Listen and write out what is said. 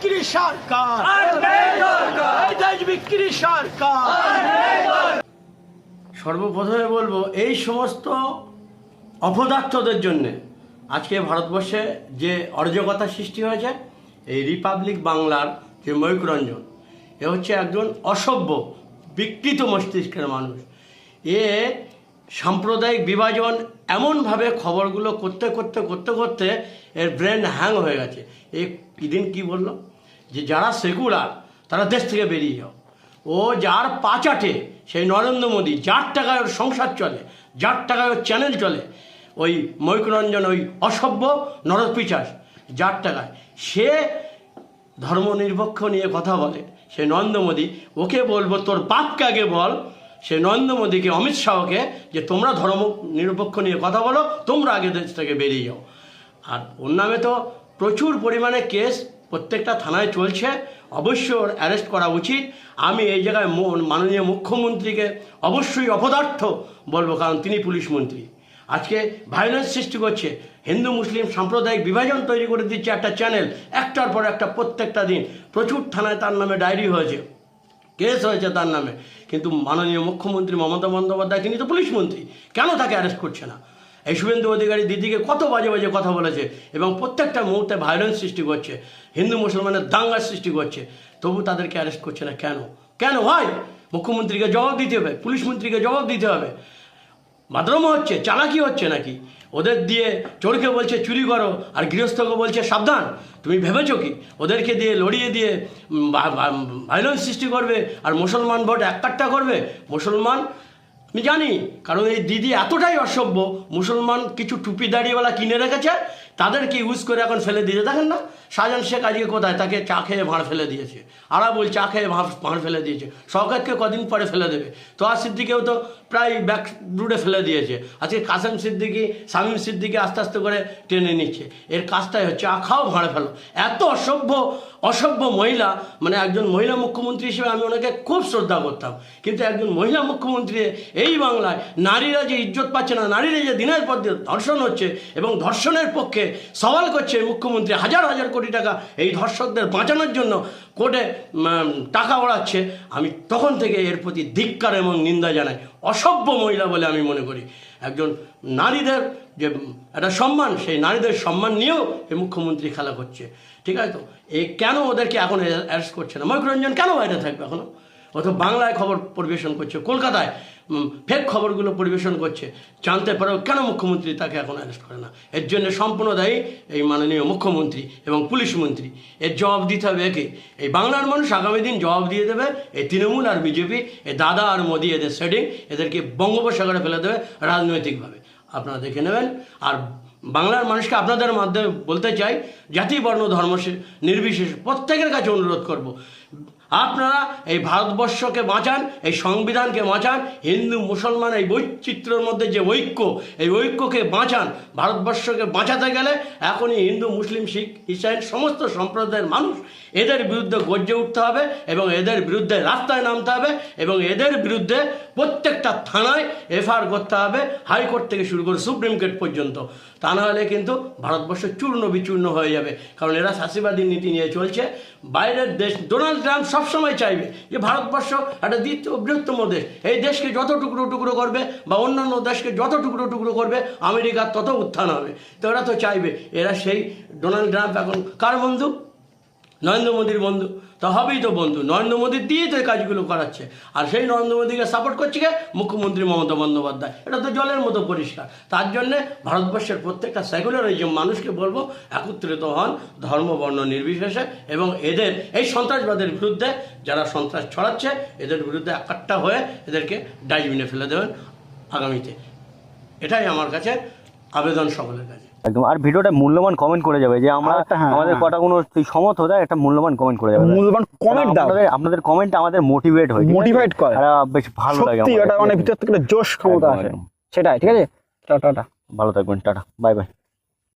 বিক্রি সরকার। এই দেশ বিক্রি সরকার। সর্বপ্রথমে বলব এই সমস্ত অপদার্থদের জন্যে আজকে ভারতবর্ষে যে অরাজকতা সৃষ্টি হয়েছে এই রিপাবলিক বাংলার যে ময়ূক রঞ্জন এ হচ্ছে একজন অসভ্য বিকৃত মস্তিষ্কের মানুষ। এ সাম্প্রদায়িক বিভাজন এমনভাবে খবরগুলো করতে করতে করতে করতে এর ব্রেন হ্যাং হয়ে গেছে। এ দিন কি বলল? যে যারা সেকুলার, তারা দেশ থেকে বেরিয়ে যাও। ও যার পাচাটে সেই নরেন্দ্র মোদী, যার টাকায় ওর সংসার চলে, যার টাকায় ওর চ্যানেল চলে, ওই ময়ূকরঞ্জন ওই অসভ্য নরপিচাস, যার টাকায়। সে ধর্মনিরপেক্ষ নিয়ে কথা বলে। সে নরেন্দ্র মোদী, ওকে বলব, তোর বাপকে আগে বল সে নরেন্দ্র মোদীকে, অমিত শাহকে যে তোমরা ধর্ম নিরপেক্ষ নিয়ে কথা বলো, তোমরা আগে দেশ থেকে বেরিয়ে যাও। আর ওর নামে তো প্রচুর পরিমাণে কেস প্রত্যেকটা থানায় চলছে। অবশ্যই ওর অ্যারেস্ট করা উচিত। আমি এই জায়গায় মাননীয় মুখ্যমন্ত্রীকে অবশ্যই অপদার্থ বলব, কারণ তিনি পুলিশ মন্ত্রী। আজকে ভায়োলেন্স সৃষ্টি করছে। হিন্দু, মুসলিম সাম্প্রদায়িক বিভাজন তৈরি করে দিচ্ছে একটা চ্যানেল একটার পর একটা প্রত্যেকটা দিন। প্রচুর থানায় তার নামে ডায়েরি হয়েছে। কেস হয়েছে তার নামে। কিন্তু মাননীয় মুখ্যমন্ত্রী মমতা বন্দ্যোপাধ্যায় কিন্তু পুলিশ মন্ত্রী, কেন তাকে অ্যারেস্ট করছে না? এই শুভেন্দু অধিকারী দিদিকে কত বাজে বাজে কথা বলেছে এবং প্রত্যেকটা মুহূর্তে ভায়োলেন্স সৃষ্টি করছে, হিন্দু মুসলমানের দাঙ্গার সৃষ্টি করছে, তবু তাদেরকে অ্যারেস্ট করছে না কেন? কেন হয়? মুখ্যমন্ত্রীকে জবাব দিতে হবে, পুলিশ মন্ত্রীকে জবাব দিতে হবে। মাদ্রম হচ্ছে, চালাকি হচ্ছে নাকি? ওদের দিয়ে চোরকে বলছে, চুরি করো। আর গৃহস্থকে বলছে, সাবধান। তুমি ভেবেছো কি? ওদেরকে দিয়ে লড়িয়ে দিয়ে ভাইলেন্স সৃষ্টি করবে আর মুসলমান ভোট এককাট্টা করবে? মুসলমান আমি জানি, কারণ এই দিদি এতটাই অসভ্য, মুসলমান কিছু টুপি দাড়িওয়ালা কিনে রেখেছে, তাদেরকে ইউজ করে এখন ফেলে দিয়েছে। দেখেন না, শাহজাহান শেখ আজকে কোথায়? তাকে চা খেয়ে ভাঁড় ফেলে দিয়েছে। আরাবুল চা খেয়ে ভাঁড় ভাঁড় ফেলে দিয়েছে। শওকতকে কদিন পরে ফেলে দেবে। তো আর সিদ্দিকেও তো প্রায় ব্যাক রুটে ফেলে দিয়েছে। আজকে কাসেম সিদ্দিকি, শামীম সিদ্দিকি আস্তে আস্তে করে টেনে নিচ্ছে। এর কাজটাই হচ্ছে চা খাও, ভাঁড়ে ফেলো। এত অসভ্য অসভ্য মহিলা মানে একজন মহিলা মুখ্যমন্ত্রী হিসেবে আমি ওনাকে খুব শ্রদ্ধা করতাম। কিন্তু একজন মহিলা মুখ্যমন্ত্রী এই বাংলায় নারীরা যে ইজ্জত পাচ্ছে না, নারীরা যে দিনের পর দিন ধর্ষণ হচ্ছে এবং ধর্ষণের পক্ষে সওয়াল করছে মুখ্যমন্ত্রী হাজার হাজার কোটি টাকা এই ধর্ষকদের বাঁচানোর জন্য কোর্টে টাকা ওড়াচ্ছে। আমি তখন থেকে এর প্রতি ধিক্কার এবং নিন্দা জানাই। অসভ্য মহিলা বলে আমি মনে করি। একজন নারীদের যে একটা সম্মান, সেই নারীদের সম্মান নিয়েও এই মুখ্যমন্ত্রী খেলা করছে। ঠিক আছে তো? এই কেন ওদেরকে এখন অ্যারেস্ট করছে না? ময়ূরঞ্জন কেন বাইরে থাকবে এখনও? তো বাংলায় খবর পরিবেশন করছে, কলকাতায় ফেক খবরগুলো পরিবেশন করছে, জানতে পারেও কেন মুখ্যমন্ত্রী তাকে এখন অ্যারেস্ট করে না? এর জন্য সম্পূর্ণ দায়ী এই মাননীয় মুখ্যমন্ত্রী এবং পুলিশ মন্ত্রী। এর জবাব দিতে হবে একে। এই বাংলার মানুষ আগামী দিন জবাব দিয়ে দেবে, এই তৃণমূল আর বিজেপি, এই দাদা আর মোদি এদের সেটিং এদেরকে বঙ্গোপসাগরে ফেলে দেবে রাজনৈতিকভাবে। আপনারা দেখে নেবেন। আর বাংলার মানুষকে আপনাদের মাধ্যমে বলতে চাই, জাতি, বর্ণ, ধর্ম নির্বিশেষে প্রত্যেকের কাছে অনুরোধ করব আপনারা এই ভারতবর্ষকে বাঁচান, এই সংবিধানকে বাঁচান, হিন্দু, মুসলমান, এই বৈচিত্র্যের মধ্যে যে ঐক্য, এই ঐক্যকে বাঁচান, ভারতবর্ষকে বাঁচাতে গেলে এখনই হিন্দু, মুসলিম, শিখ ইসাইন সমস্ত সম্প্রদায়ের মানুষ এদের বিরুদ্ধে গর্জে উঠতে হবে এবং এদের বিরুদ্ধে রাস্তায় নামতে হবে এবং এদের বিরুদ্ধে প্রত্যেকটা থানায় এফআইআর করতে হবে, হাইকোর্ট থেকে শুরু করে সুপ্রিম কোর্ট পর্যন্ত। তা না হলে কিন্তু ভারতবর্ষ চূর্ণ বিচূর্ণ হয়ে যাবে। কারণ এরা শাসিবাদী নীতি নিয়ে চলছে। বাইরের দেশ, ডোনাল্ড ট্রাম্প সবসময় চাইবে যে ভারতবর্ষ একটা দ্বিতীয় বৃহত্তম দেশ। এই দেশকে যত টুকরো টুকরো করবে বা অন্যান্য দেশকে যত টুকরো টুকরো করবে, আমেরিকার তত উত্থান হবে। তো এরা তো চাইবে, এরা সেই ডোনাল্ড ট্রাম্প এখন কার বন্ধু? নরেন্দ্র মোদীর বন্ধু, তো হবেই তো বন্ধু। নরেন্দ্র মোদীর দিয়েই তো এই কাজগুলো করাচ্ছে। আর সেই নরেন্দ্র মোদীকে সাপোর্ট করছে কে? মুখ্যমন্ত্রী মমতা বন্দ্যোপাধ্যায়। এটা তো জলের মতো পরিষ্কার। তার জন্যে ভারতবর্ষের প্রত্যেকটা সেকুলারিজম মানুষকে বলব, একত্রিত হন ধর্ম বর্ণ নির্বিশেষে এবং এদের, এই সন্ত্রাসবাদের বিরুদ্ধে যারা সন্ত্রাস ছড়াচ্ছে, এদের বিরুদ্ধে একাট্টা হয়ে এদেরকে ডাস্টবিনে ফেলে দেবেন আগামীতে। এটাই আমার কাছে আবেদন সকলের কাছে। একদম। আর ভিডিওটা মূল্যবান কমেন্ট করে যাবে যে আমরা হ্যাঁ, আমাদের হ্যাঁ। কটা কোনো সমত হতে একটা মূল্যবান কমেন্ট করে যাবে। মূল্যবান কমেন্ট দাও। আপনাদের আপনাদের কমেন্ট আমাদের মোটিভেট হয় মোটিভেট করে। আর বেশ ভালো লাগে সত্যি এটা অনেক মানে ভিতর থেকে জোশ ক্ষমতা আসে। সেটাই ঠিক আছে? Tata tata. ভালো থাকবেন টাটা। Bye bye